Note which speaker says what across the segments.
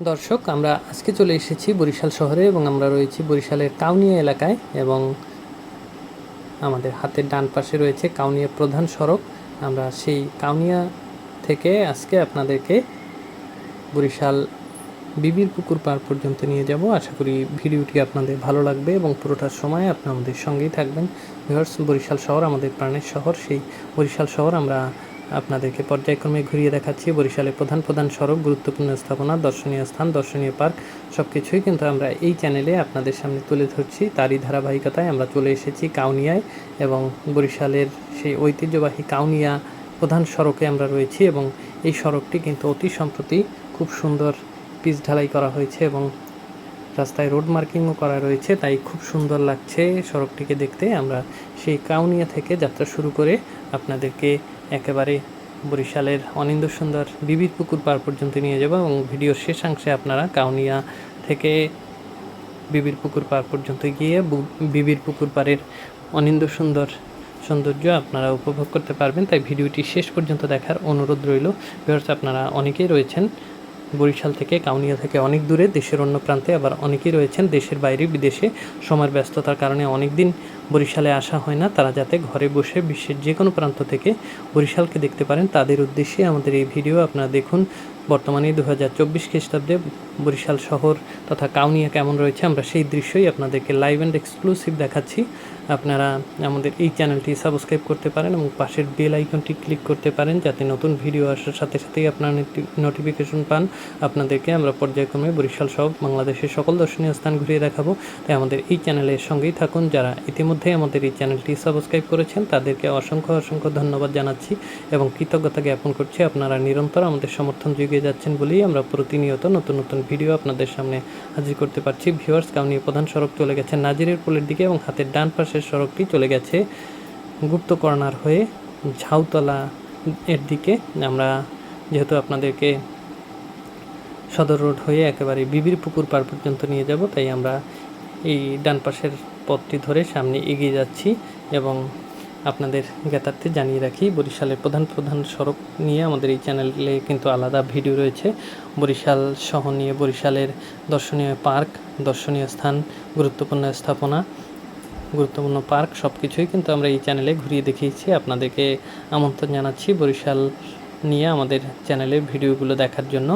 Speaker 1: দর্শক, আমরা আজকে চলে এসেছি বরিশাল শহরে এবং আমরা রয়েছি বরিশালের কাউনিয়া এলাকায় এবং আমাদের হাতের ডান পাশে রয়েছে কাউনিয়া প্রধান সড়ক। আমরা সেই কাউনিয়া থেকে আজকে আপনাদেরকে বরিশাল বিবির পুকুর পার পর্যন্ত নিয়ে যাব। আশা করি ভিডিওটি আপনাদের ভালো লাগবে এবং পুরোটার সময় আপনি আমাদের সঙ্গেই থাকবেন। বরিশাল শহর আমাদের প্রাণের শহর। সেই বরিশাল শহর আমরা আপনাদেরকে পর্যায়ক্রমে ঘুরিয়ে দেখাচ্ছি বরিশালের প্রধান প্রধান সড়ক, গুরুত্বপূর্ণ স্থাপনা, দর্শনীয় স্থান, দর্শনীয় পার্ক সব কিছুই কিন্তু আমরা এই চ্যানেলে আপনাদের সামনে তুলে ধরছি। তারই ধারাবাহিকতায় আমরা চলে এসেছি কাউনিয়ায় এবং বরিশালের সেই ঐতিহ্যবাহী কাউনিয়া প্রধান সড়কে আমরা রয়েছি এবং এই সড়কটি কিন্তু অতি সম্প্রতি খুব সুন্দর পিচ ঢালাই করা হয়েছে এবং রাস্তায় রোড মার্কিংও করা রয়েছে, তাই খুব সুন্দর লাগছে সড়কটিকে দেখতে। আমরা সেই কাউনিয়া থেকে যাত্রা শুরু করে আপনাদেরকে একেবারে বরিশালের অনিন্দ সুন্দর বিবিধ পুকুর পার পর্যন্ত নিয়ে যাব এবং ভিডিওর শেষাংশে আপনারা কাউনিয়া থেকে বিবির পুকুর পার পর্যন্ত গিয়ে বিবির পুকুর পাড়ের অনিন্দ সুন্দর সৌন্দর্য আপনারা উপভোগ করতে পারবেন। তাই ভিডিওটি শেষ পর্যন্ত দেখার অনুরোধ রইল। ভিউয়ার্স আপনারা অনেকেই রয়েছেন বরিশাল থেকে, কাউনিয়া থেকে অনেক দূরে, দেশের অন্য প্রান্তে আবার অনেকেই রয়েছেন দেশের বাইরে বিদেশে। সময়ের ব্যস্ততার কারণে অনেক দিন বরিশালে আসা হয় না। তারা যাতে ঘরে বসে বিশ্বের যে কোনো প্রান্ত থেকে বরিশালকে দেখতে পারেন, তাদের উদ্দেশ্যে আমাদের এই ভিডিও আপনারা দেখুন। বর্তমানে দু হাজার চব্বিশ খ্রিস্টাব্দে বরিশাল শহর তথা কাউনিয়া কেমন রয়েছে, আমরা সেই দৃশ্যই আপনাদেরকে লাইভ অ্যান্ড এক্সক্লুসিভ দেখাচ্ছি। আপনারা আমাদের এই চ্যানেলটি সাবস্ক্রাইব করতে পারেন এবং পাশের বেল আইকনটি ক্লিক করতে পারেন যাতে নতুন ভিডিও আসার সাথে সাথেই আপনারা নোটিফিকেশন পান। আপনাদেরকে আমরা পর্যায়ক্রমে বরিশাল সহ বাংলাদেশের সকল দর্শনীয় স্থান ঘুরিয়ে দেখাবো। তাই আমাদের এই চ্যানেলের সঙ্গেই থাকুন। যারা ইতিমধ্যেই আমাদের এই চ্যানেলটি সাবস্ক্রাইব করেছেন, তাদেরকে অসংখ্য অসংখ্য ধন্যবাদ জানাচ্ছি এবং কৃতজ্ঞতা জ্ঞাপন করছি। আপনারা নিরন্তর আমাদের সমর্থন যুগিয়ে যাচ্ছেন বলেই আমরা প্রতিনিয়ত নতুন নতুন ভিডিও আপনাদের সামনে হাজির করতে পারছি। ভিউয়ার্স, কাউনিয়া প্রধান সড়ক চলে গেছে নাজিরের পোলের দিকে এবং হাতের ডান পাশের সড়কটি চলে গেছে গুপ্ত কর্নার হয়ে ঝাউতলা এর দিকে। আমরা যেহেতু আপনাদেরকে সদর রোড হয়ে একেবারে বিবির পুকুর পার পর্যন্ত নিয়ে যাব, তাই আমরা এই ডান পাশের পথটি ধরে সামনে এগিয়ে যাচ্ছি এবং আপনাদের জ্ঞাতার্থে জানিয়ে রাখি, বরিশালের প্রধান প্রধান সড়ক নিয়ে আমাদের এই চ্যানেলে কিন্তু আলাদা ভিডিও রয়েছে। বরিশাল শহর নিয়ে বরিশালের দর্শনীয় পার্ক, দর্শনীয় স্থান, গুরুত্বপূর্ণ স্থাপনা গুরুত্বপূর্ণ পার্ক সব কিছুই কিন্তু আমরা এই চ্যানেলে ঘুরিয়ে দেখিয়েছি। আপনাদেরকে আমন্ত্রণ জানাচ্ছি বরিশাল নিয়ে আমাদের চ্যানেলের ভিডিওগুলো দেখার জন্য।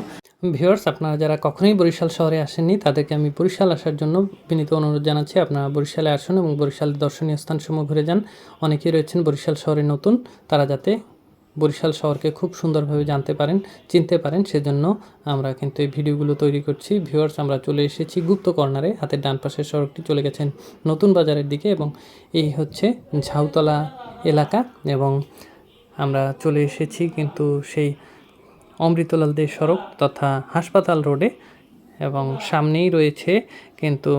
Speaker 1: ভিউয়ার্স, আপনারা যারা কখনোই বরিশাল শহরে আসেননি, তাদেরকে আমি বরিশাল আসার জন্য বিনীত অনুরোধ জানাচ্ছি। আপনারা বরিশালে আসুন এবং বরিশালের দর্শনীয় স্থানসমূহ ঘুরে যান। অনেকেই রয়েছেন বরিশাল শহরে নতুন, তারা যাতে বরিশাল শহরকে খুব সুন্দরভাবে জানতে পারেন, চিনতে পারেন। সেজন্য আমরা কিন্তু এই ভিডিওগুলো তৈরি করছি। ভিউয়ার্স, আমরা চলে এসেছি গুপ্ত কর্নারে। হাতের ডান পাশের সড়কটি চলে গেছেন নতুন বাজারের দিকে এবং এই হচ্ছে ঝাউতলা এলাকা এবং আমরা চলে এসেছি কিন্তু সেই অমৃতলাল দে সড়ক তথা হাসপাতাল রোডে এবং সামনেই রয়েছে কিন্তু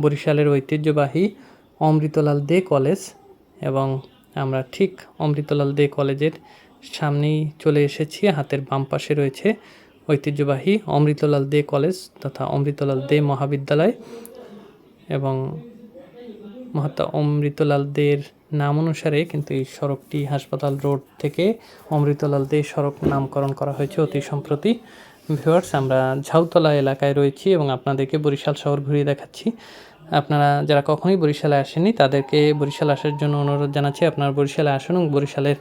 Speaker 1: বরিশালের ঐতিহ্যবাহী অমৃতলাল দে কলেজ এবং আমরা ঠিক অমৃতলাল দে কলেজের সামনেই চলে এসেছি। হাতের বাম পাশে রয়েছে ঐতিহ্যবাহী অমৃতলাল দে কলেজ তথা অমৃতলাল দে মহাবিদ্যালয় এবং মহাত্মা অমৃতলাল দের নাম অনুসারে কিন্তু এই সড়কটি হাসপাতাল রোড থেকে অমৃতলাল দে সড়ক নামকরণ করা হয়েছে অতি সম্প্রতি। ভিউয়ার্স, আমরা ঝাউতলা এলাকায় রয়েছি এবং আপনাদেরকে বরিশাল শহর ঘুরিয়ে দেখাচ্ছি। আপনারা যারা কখনোই বরিশালে আসেননি, তাদেরকে বরিশাল আসার জন্য অনুরোধ জানাচ্ছি। আপনারা বরিশালে আসুন এবং বরিশালের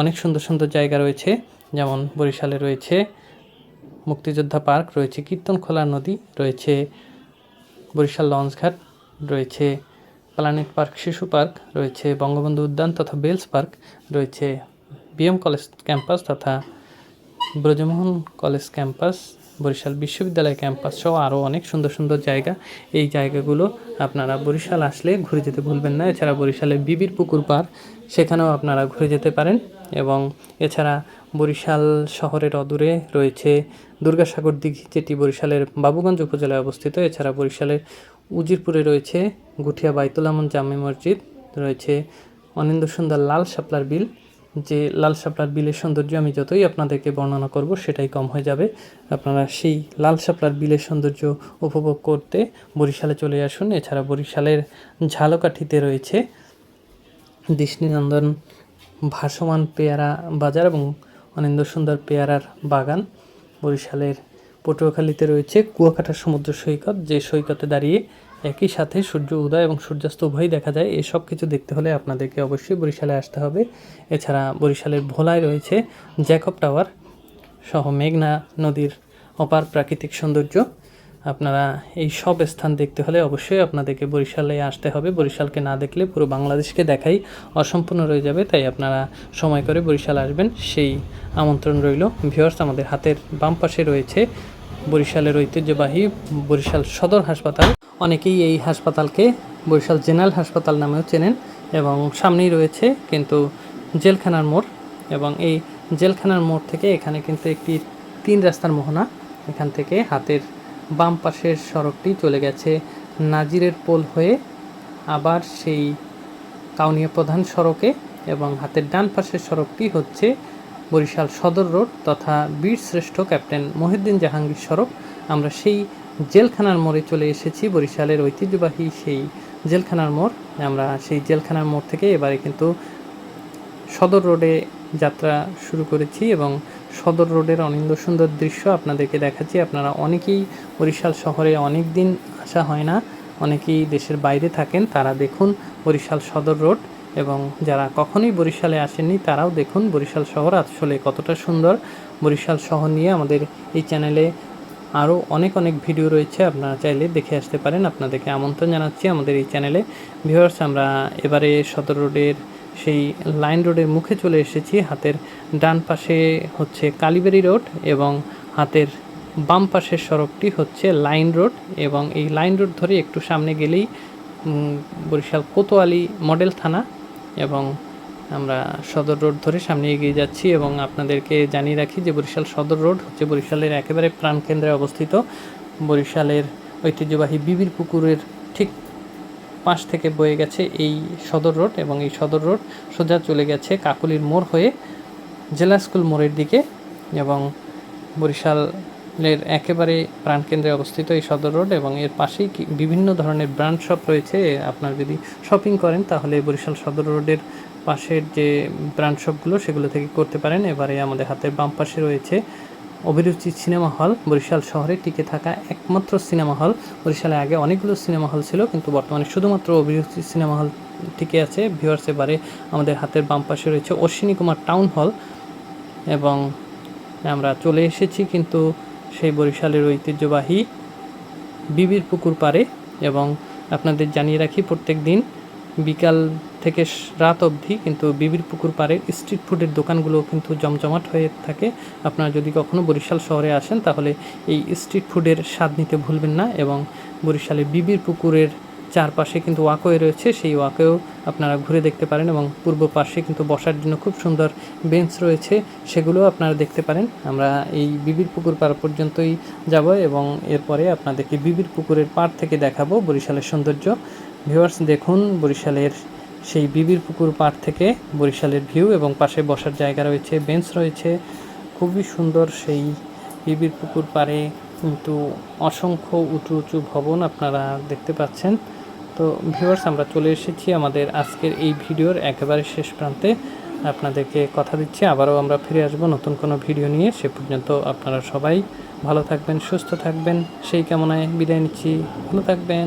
Speaker 1: অনেক সুন্দর সুন্দর জায়গা রয়েছে। যেমন বরিশালে রয়েছে মুক্তিযোদ্ধা পার্ক, রয়েছে কীর্তনখোলা নদী, রয়েছে বরিশাল লঞ্চঘাট রয়েছে প্ল্যানেট পার্ক, শিশু পার্ক, রয়েছে বঙ্গবন্ধু উদ্যান তথা বেলস পার্ক, রয়েছে বিএম কলেজ ক্যাম্পাস তথা ব্রজমোহন কলেজ ক্যাম্পাস বরিশাল বিশ্ববিদ্যালয় ক্যাম্পাস সহ আরও অনেক সুন্দর সুন্দর জায়গা। এই জায়গাগুলো আপনারা বরিশাল আসলে ঘুরে যেতে ভুলবেন না। এছাড়া বরিশালে বিবির পুকুর পার, সেখানেও আপনারা ঘুরে যেতে পারেন এবং এছাড়া বরিশাল শহরের অদূরে রয়েছে দুর্গাসাগর দিঘি, যেটি বরিশালের বাবুগঞ্জ উপজেলায় অবস্থিত। এছাড়া বরিশালের উজিরপুরে রয়েছে গুঠিয়া বাইতুল আমন জামে মসজিদ, রয়েছে অনিন্দ সুন্দর লাল শাপলার বিল যে লাল শাপলার বিলের সৌন্দর্য আমি যতই আপনাদেরকে বর্ণনা করব সেটাই কম হয়ে যাবে। আপনারা সেই লাল শাপলার বিলের সৌন্দর্য উপভোগ করতে বরিশালে চলে আসুন। এছাড়া বরিশালের ঝালকাঠিতে রয়েছে দৃষ্টিনন্দন ভাসমান পেয়ারা বাজার এবং অনিন্দ সুন্দর পেয়ারার বাগান। বরিশালের পটুয়াখালীতে রয়েছে কুয়াকাটা সমুদ্র সৈকত, যে সৈকতে দাঁড়িয়ে একই সাথে সূর্য উদয় এবং সূর্যাস্ত উভয়ই দেখা যায়। এই সব কিছু দেখতে হলে আপনাদেরকে অবশ্যই বরিশালে আসতে হবে। এছাড়া বরিশালের ভোলায় রয়েছে জ্যাকব টাওয়ার সহ মেঘনা নদীর অপার প্রাকৃতিক সৌন্দর্য। আপনারা এই সব স্থান দেখতে হলে অবশ্যই আপনাদেরকে বরিশালে আসতে হবে। বরিশালকে না দেখলে পুরো বাংলাদেশকে দেখাই অসম্পূর্ণ রয়ে যাবে, তাই আপনারা সময় করে বরিশাল আসবেন। সেই আমন্ত্রণ রইল। ভিউয়ার্স আমাদের হাতের বাম পাশে রয়েছে বরিশালের ঐতিহ্যবাহী বরিশাল সদর হাসপাতাল। অনেকেই এই হাসপাতালকে বরিশাল জেনারেল হাসপাতাল নামেও চেনেন এবং সামনেই রয়েছে কিন্তু জেলখানার মোড় এবং এই জেলখানার মোড় থেকে এখানে কিন্তু একটি তিন রাস্তার মোহনা, এখান থেকে হাতের বাম পাশের সড়কটি চলে গেছে নাজিরের পোল হয়ে আবার সেই কাউনিয়া প্রধান সড়কে এবং হাতের ডান পাশের সড়কটি হচ্ছে বরিশাল সদর রোড তথা বীর শ্রেষ্ঠ ক্যাপ্টেন মহিউদ্দিন জাহাঙ্গীর সড়ক আমরা সেই জেলখানার মোড়ে চলে এসেছি, বরিশালের ঐতিহ্যবাহী সেই জেলখানার মোড়। আমরা সেই জেলখানার মোড় থেকে এবারে কিন্তু সদর রোডে যাত্রা শুরু করেছি এবং সদর রোডের অনিন্দ সুন্দর দৃশ্য আপনাদেরকে দেখাচ্ছি। আপনারা অনেকেই বরিশাল শহরে অনেক দিন আসা হয় না, অনেকেই দেশের বাইরে থাকেন, তারা দেখুন বরিশাল সদর রোড। এবং যারা কখনোই বরিশালে আসেননি, তারাও দেখুন বরিশাল শহর আসলে কতটা সুন্দর। বরিশাল শহর নিয়ে আমাদের এই চ্যানেলে আরও অনেক অনেক ভিডিও রয়েছে, আপনারা চাইলে দেখে আসতে পারেন। আপনাদেরকে আমন্ত্রণ জানাচ্ছি আমাদের এই চ্যানেলে। ভিউয়ার্স, আমরা এবারে সদর রোডের সেই লাইন রোডের মুখে চলে এসেছি। হাতের ডান পাশে হচ্ছে কালীবাড়ি রোড এবং হাতের বাম পাশের সড়কটি হচ্ছে লাইন রোড এবং এই লাইন রোড ধরে একটু সামনে গেলেই বরিশাল কোতোয়ালি মডেল থানা এবং আমরা সদর রোড ধরে সামনে এগিয়ে যাচ্ছি এবং আপনাদেরকে জানিয়ে রাখি যে বরিশাল সদর রোড হচ্ছে বরিশালের একেবারে প্রাণকেন্দ্রে অবস্থিত। বরিশালের ঐতিহ্যবাহী বিবির পুকুরের ঠিক পাশ থেকে বয়ে গেছে এই সদর রোড এবং এই সদর রোড সোজা চলে গেছে কাকুলির মোড় হয়ে জেলা স্কুল মোড়ের দিকে এবং বরিশালের একেবারে প্রাণকেন্দ্রে অবস্থিত এই সদর রোড এবং এর পাশেই বিভিন্ন ধরনের ব্র্যান্ড শপ রয়েছে। আপনার যদি শপিং করেন তাহলে বরিশাল সদর রোডের পাশের যে ব্র্যান্ড শপগুলো সেগুলো থেকে করতে পারেন। এবারে আমাদের হাতের বাম পাশে রয়েছে অভিরুচি সিনেমা হল। বরিশাল শহরে টিকে থাকা একমাত্র সিনেমা হল। বরিশালে আগে অনেকগুলো সিনেমা হল ছিল, কিন্তু বর্তমানে শুধুমাত্র অভিরুচি সিনেমা হল টিকে আছে। ভিউয়ার্স, এবারে আমাদের হাতের বাম পাশে রয়েছে অশ্বিনী কুমার টাউন হল এবং আমরা চলে এসেছি কিন্তু সেই বরিশালের ঐতিহ্যবাহী বিবির পুকুর পাড়ে এবং আপনাদের জানিয়ে রাখি, প্রত্যেক দিন বিকাল থেকে রাত অবধি কিন্তু বিবির পুকুর পাড়ে স্ট্রিট ফুডের দোকানগুলো কিন্তু জমজমাট হয়ে থাকে। আপনারা যদি কখনো বরিশাল শহরে আসেন, তাহলে এই স্ট্রিট ফুডের স্বাদ নিতে ভুলবেন না এবং বরিশালে বিবির পুকুরের চারপাশে কিন্তু ওয়াকওয়ে রয়েছে। সেই ওয়াকওয়েও আপনারা ঘুরে দেখতে পারেন এবং পূর্ব পাশে কিন্তু বসার জন্য খুব সুন্দর বেঞ্চ রয়েছে সেগুলোও আপনারা দেখতে পারেন। আমরা এই বিবির পুকুর পাড় পর্যন্তই যাব এবং এরপরে আপনাদেরকে বিবির পুকুরের পাড় থেকে দেখাবো বরিশালের সৌন্দর্য। ভিউয়ার্স, দেখুন বরিশালের সেই বিবির পুকুর পাড় থেকে বরিশালের ভিউ এবং পাশে বসার জায়গা রয়েছে, বেঞ্চ রয়েছে। খুবই সুন্দর সেই বিবির পুকুর পাড়ে কিন্তু অসংখ্য উঁচু উঁচু ভবন আপনারা দেখতে পাচ্ছেন। তো ভিউয়ার্স আমরা চলে এসেছি আমাদের আজকের এই ভিডিওর একেবারে শেষ প্রান্তে। আপনাদেরকে কথা দিচ্ছি, আবারও আমরা ফিরে আসব নতুন কোনো ভিডিও নিয়ে। সে পর্যন্ত আপনারা সবাই ভালো থাকবেন, সুস্থ থাকবেন। সেই কামনায় বিদায় নিচ্ছি। ভালো থাকবেন।